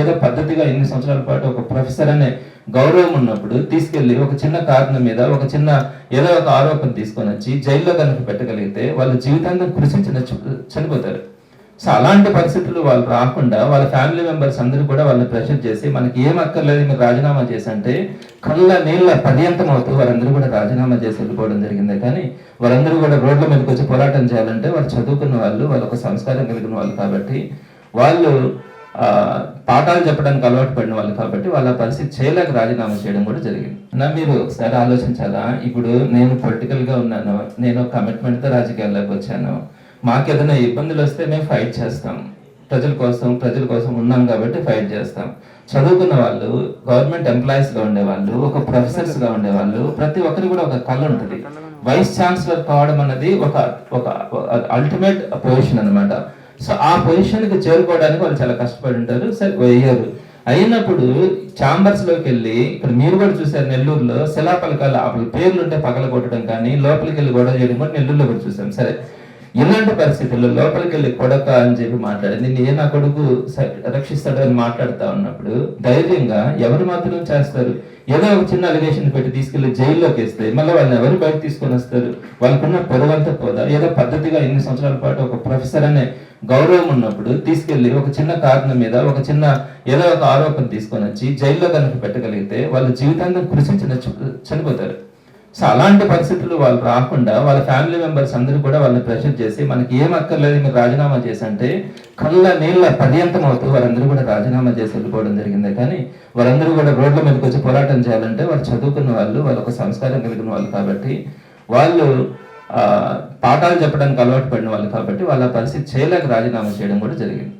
ఏదో పద్ధతిగా ఎన్ని సంవత్సరాల పాటు ఒక ప్రొఫెసర్ అనే గౌరవం ఉన్నప్పుడు తీసుకెళ్ళి ఒక చిన్న కారణం మీద ఒక చిన్న ఏదో ఒక ఆరోపణ తీసుకొని వచ్చి జైల్లో కనుక పెట్టగలిగితే వాళ్ళ జీవితాంతం కృషి చనిపోతారు. సో అలాంటి పరిస్థితులు వాళ్ళు రాకుండా వాళ్ళ ఫ్యామిలీ మెంబర్స్ అందరూ కూడా వాళ్ళని ప్రెషర్ చేసి మనకి ఏం అక్కర్లేదు మీరు రాజీనామా చేసంటే అంటే కళ్ళ నీళ్ళ పర్యంతం అవుతూ వారందరూ కూడా రాజీనామా చేసి వెళ్ళిపోవడం జరిగింది. కానీ వారందరూ కూడా రోడ్ల మీదకి వచ్చి పోరాటం చేయాలంటే వాళ్ళు చదువుకున్న వాళ్ళు వాళ్ళు ఒక సంస్కారం కలిగిన వాళ్ళు కాబట్టి వాళ్ళు పాఠాలు చెప్పడానికి అలవాటు పడిన వాళ్ళు కాబట్టి వాళ్ళ పరిస్థితి చేయలేక రాజీనామా చేయడం కూడా జరిగింది. నా మీరు ఒకసారి ఆలోచించాలా? ఇప్పుడు నేను పొలిటికల్గా ఉన్నాను నేను కమిట్మెంట్తో రాజకీయాల్లోకి వచ్చాను. మాకు ఏదైనా ఇబ్బందులు వస్తే మేము ఫైట్ చేస్తాం. ప్రజల కోసం ప్రజల కోసం ఉన్నాం కాబట్టి ఫైట్ చేస్తాం. చదువుకున్న వాళ్ళు గవర్నమెంట్ ఎంప్లాయీస్గా ఉండేవాళ్ళు ఒక ప్రొఫెసర్స్గా ఉండేవాళ్ళు ప్రతి ఒక్కరికి కూడా ఒక కళ ఉంటుంది. వైస్ ఛాన్సలర్ కావడం అన్నది ఒక ఒక అల్టిమేట్ పొజిషన్ అన్నమాట. సో ఆ పొజిషన్కి చేరుకోవడానికి వాళ్ళు చాలా కష్టపడి ఉంటారు సరే వేయరు అయినప్పుడు ఛాంబర్స్లోకి వెళ్ళి ఇక్కడ మీరు కూడా చూశారు నెల్లూరులో శిలాపలకాలు అప్పుడు పేర్లు ఉంటే పగల కొట్టడం కానీ లోపలికి వెళ్ళి గొడవ చేయడం కూడా నెల్లూరులో కూడా చూసాం. సరే ఇలాంటి పరిస్థితుల్లో లోపలికి వెళ్ళి కొడక అని చెప్పి మాట్లాడింది నేను నా కొడుకు స- రక్షిస్తాడు అని మాట్లాడుతా ఉన్నప్పుడు ధైర్యంగా ఎవరు మాత్రం చేస్తారు? ఏదో ఒక చిన్న అలిగేషన్ పెట్టి తీసుకెళ్ళి జైల్లోకి వేస్తే మళ్ళీ వాళ్ళని ఎవరు బయట తీసుకొని వస్తారు? వాళ్ళకున్న పొడవంతా పోదా? ఏదో పద్ధతిగా ఎన్ని సంవత్సరాల పాటు ఒక ప్రొఫెసర్ అనే గౌరవం ఉన్నప్పుడు తీసుకెళ్ళి ఒక చిన్న కారణం మీద ఒక చిన్న ఏదో ఒక ఆరోపణ తీసుకొని వచ్చి జైల్లో కనుక పెట్టగలిగితే వాళ్ళ జీవితాంతం కృషించి చనిపోతారు. సో అలాంటి పరిస్థితులు వాళ్ళు రాకుండా వాళ్ళ ఫ్యామిలీ మెంబర్స్ అందరూ కూడా వాళ్ళని ప్రెషర్ చేసి మనకి ఏం అక్కర్లేదు మీరు రాజీనామా చేసంటే అంటే కళ్ళ నీళ్ళ పర్యంతం అవుతూ వారందరూ కూడా రాజీనామా చేసి వెళ్ళిపోవడం జరిగింది. కానీ వారందరూ కూడా రోడ్ల మీదకి వచ్చి పోరాటం చేయాలంటే వాళ్ళు చదువుకున్న వాళ్ళు వాళ్ళు ఒక సంస్కారం కలిగిన వాళ్ళు కాబట్టి వాళ్ళు పాఠాలు చెప్పడానికి అలవాటు పడిన వాళ్ళు కాబట్టి వాళ్ళ పరిస్థితి చేయలేక రాజీనామా చేయడం కూడా జరిగింది.